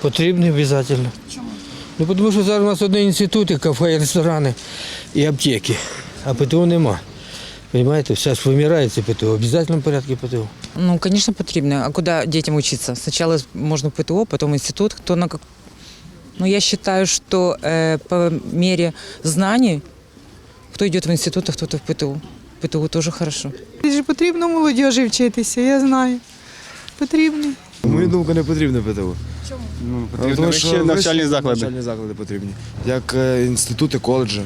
Потрібні обов'язково. Чому? Ну, тому що зараз у нас одні інститути, кафе, ресторани і аптеки, а ПТУ нема. Понимаете, зараз вимирається ПТУ, в обов'язковому порядку ПТУ. Ну, конечно, потрібно. А куда детям учиться? Сначала можно ПТО, потом институт. Кто на как... Ну, я считаю, что э, по мере знаний, кто идет в институт, а кто-то в ПТУ. ПТУ тоже хорошо. Ж потрібно молодіжі вчитися, я знаю. Потрібно. Мою думку, не потрібно ПТУ. Чому? Ну, потрібно вищі навчальні заклади. Навчальні заклади потрібні. Як е, інститути, коледжі.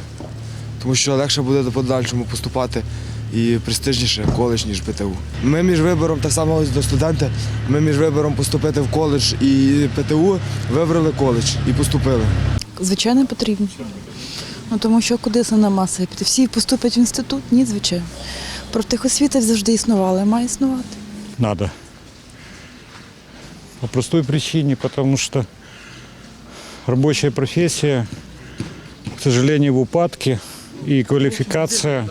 Тому що легше буде до подальшому поступати і престижніше коледж, ніж ПТУ. Ми між вибором, так само ось до студента, ми між вибором поступити в коледж і ПТУ вибрали коледж і поступили. Звичайно, потрібно. Ну, тому що куди це на маси піти? Всі поступлять в інститут? Ні, звичайно. Профтехосвіта завжди існувала і має існувати. Надо. По простой причине, потому что рабочая профессия, к сожалению, в упадке, и квалификация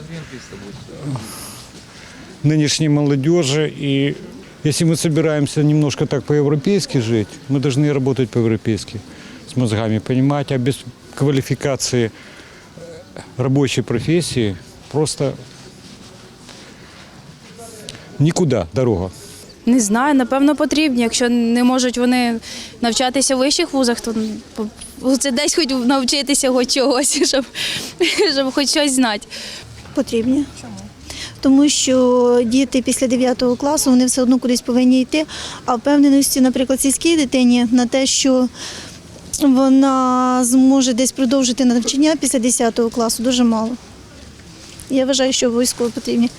нынешней молодежи. И если мы собираемся немножко так по-европейски жить, мы должны работать по-европейски с мозгами, понимать, а без квалификации рабочей профессии просто никуда дорога. Не знаю, напевно, потрібні. Якщо не можуть вони навчатися в вищих вузах, то це десь хоч навчитися хоч чогось, щоб, щоб хоч щось знати. Потрібні. Чому? Тому що діти після 9 класу вони все одно кудись повинні йти. А впевненості, наприклад, сільській дитині на те, що вона зможе десь продовжити навчання після 10 класу, дуже мало. Я вважаю, що обов'язково потрібні.